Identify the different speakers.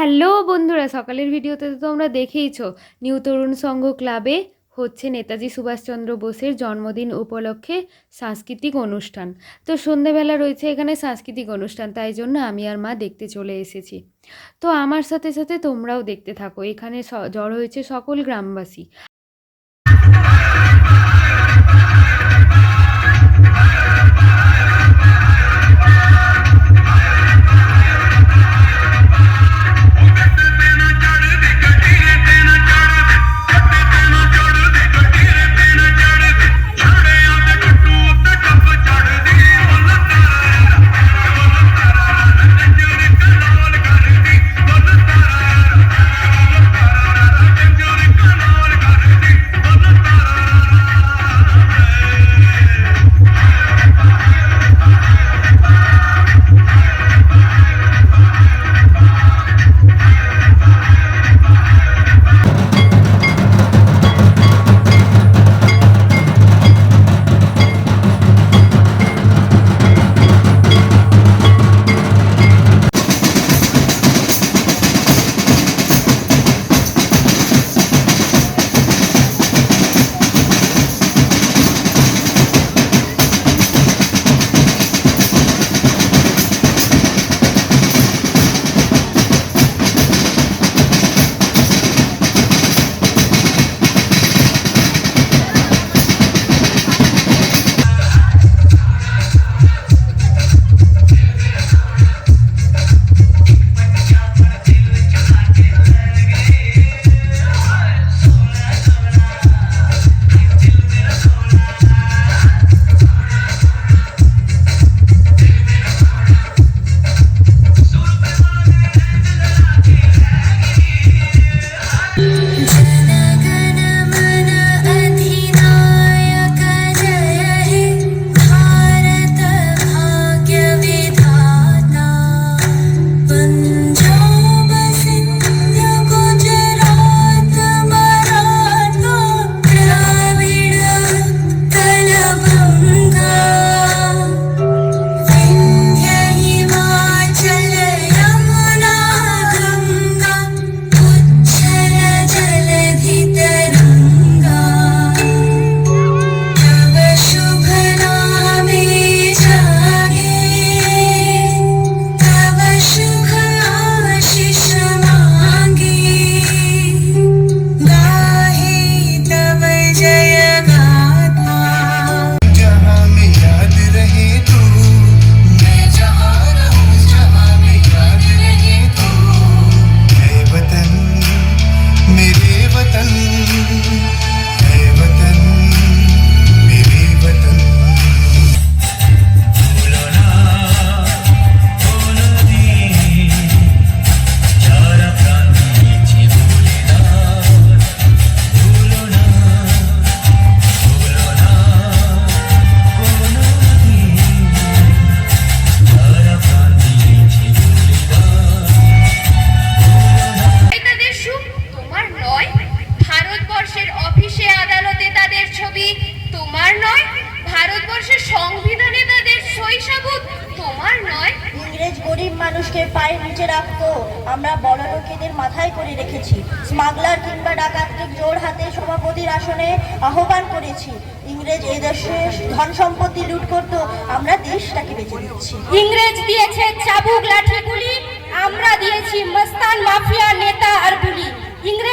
Speaker 1: Hello বন্ধুরা, সকালের ভিডিওতে তো তোমরা দেখেইছো, নিউ তরুণ সংঘ ক্লাবে হচ্ছে নেতাজি সুভাষচন্দ্র বোসের জন্মদিন উপলক্ষে সাংস্কৃতিক অনুষ্ঠান। তো সন্ধেবেলা রয়েছে এখানে সাংস্কৃতিক অনুষ্ঠান, তাই জন্য আমি আর মা দেখতে চলে এসেছি। তো আমার সাথে সাথে তোমরাও দেখতে থাকো, এখানে জড়ো হয়েছে সকল গ্রামবাসী।
Speaker 2: মানুষকে পায়ের নিচে রাখতো। আমরা বড় লোকেদের মাথায় করে রেখেছি। স্মাগলার কিংবা ডাকাতকে জোর হাতে সভাপতির আসনে আহ্বান করেছি। ইংরেজ এদেশে ধন সম্পত্তি লুট করত, আমরা দেশটাকে বেঁচে দিচ্ছি।
Speaker 3: ইংরেজ দিয়েছে চাবুক, লাঠিগুলি, আমরা দিয়েছি মস্তান মাফিয়া নেতা আর গুলি ইংরেজ